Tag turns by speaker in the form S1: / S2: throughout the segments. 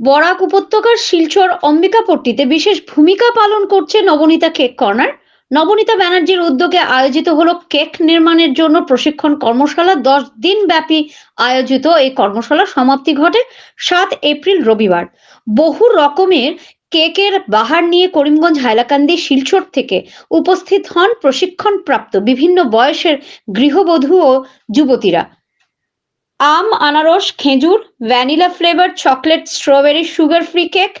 S1: বরাক উপত্যকার শিলচর অম্বিকাপট্টিতে বিশেষ ভূমিকা পালন করছে নবনীতা কেক কর্নার। নবনীতা ব্যানার্জির উদ্যোগে আয়োজিত হলো কেক নির্মাণের জন্য প্রশিক্ষণ কর্মশালা। দশ দিন ব্যাপী আয়োজিত এই কর্মশালা সমাপ্তি ঘটে সাত এপ্রিল রবিবার। বহু রকমের কেকের বাহার নিয়ে করিমগঞ্জ, হাইলাকান্দি, শিলচর থেকে উপস্থিত হন প্রশিক্ষণপ্রাপ্ত বিভিন্ন বয়সের গৃহবধূ ও যুবতীরা। আম, আনারস, খেজুর, vanilla flavour, chocolate, strawberry, sugar free cake,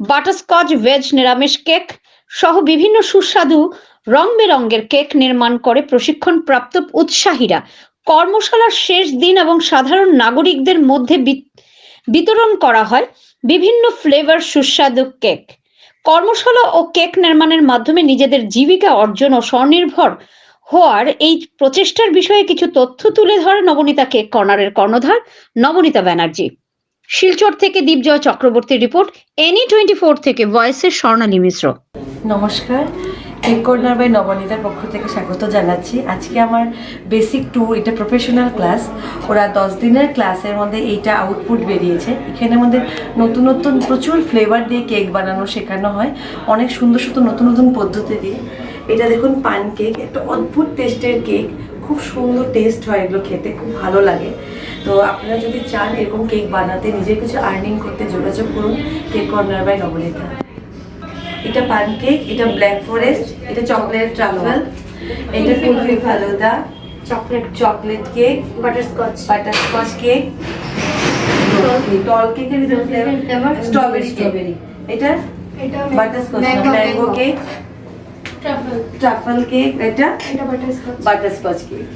S1: butterscotch, veg নিরামিষ কেক সহ বিভিন্ন সুস্বাদু রং বেরঙের কেক নির্মাণ করে প্রশিক্ষণপ্রাপ্ত উৎসাহীরা। কর্মশালার শেষ দিন এবং সাধারণ নাগরিকদের মধ্যে বিত- বিতরণ করা হয় বিভিন্ন ফ্লেভার সুস্বাদু কেক। কর্মশালা ও কেক নির্মাণের মাধ্যমে নিজেদের জীবিকা অর্জন ও স্বনির্ভর হওয়ার এই প্রচেষ্টার বিষয়ে কিছু তথ্য তুলে ধরে নবনীতা কেক কর্নারের কর্ণধার নবনীতা ব্যানার্জি। শিলচর থেকে দীপজয় চক্রবর্তীর রিপোর্ট এনি টোয়েন্টি ফোর থেকে ভয়েসের স্বর্ণালী মিশ্র।
S2: নমস্কার কেক কর্নার বাই নবনীতার পক্ষ থেকে স্বাগত জানাচ্ছি। আজকে আমার বেসিক টু এটা প্রফেশনাল ক্লাস ওরা দশ দিনের ক্লাসের মধ্যে এইটা আউটপুট বেরিয়েছে। এখানে আমাদের নতুন নতুন প্রচুর ফ্লেভার দিয়ে কেক বানানো শেখানো হয়। অনেক সুন্দর সুন্দর নতুন নতুন পদ্ধতি দিয়ে। এটা দেখুন পান কেক একটা অদ্ভুত টেস্টের কেক খুব সুন্দর টেস্ট হয় এগুলো খেতে খুব ভালো লাগে। তো আপনারা যদি চান এরকম কেক বানাতে নিজের কিছু আর্নিং করতে যোগাযোগ করুন কেক কর্নার বাই নবনীতা। এটা পানকেক এটা ব্ল্যাক ফরেস্ট এটা চকলেট ট্রাফেল এটা kulfi falooda
S3: chocolate
S2: chocolate cake
S3: butterscotch
S2: butterscotch cake টল কেকের ভিতরে ফ্লেভার স্ট্রবেরি স্ট্রবেরি এটা
S3: এটা
S2: butterscotch mango cake
S3: truffle
S2: truffle cake এটা
S3: এটা বাটারস্কচ
S2: বাটারস্কচ কেক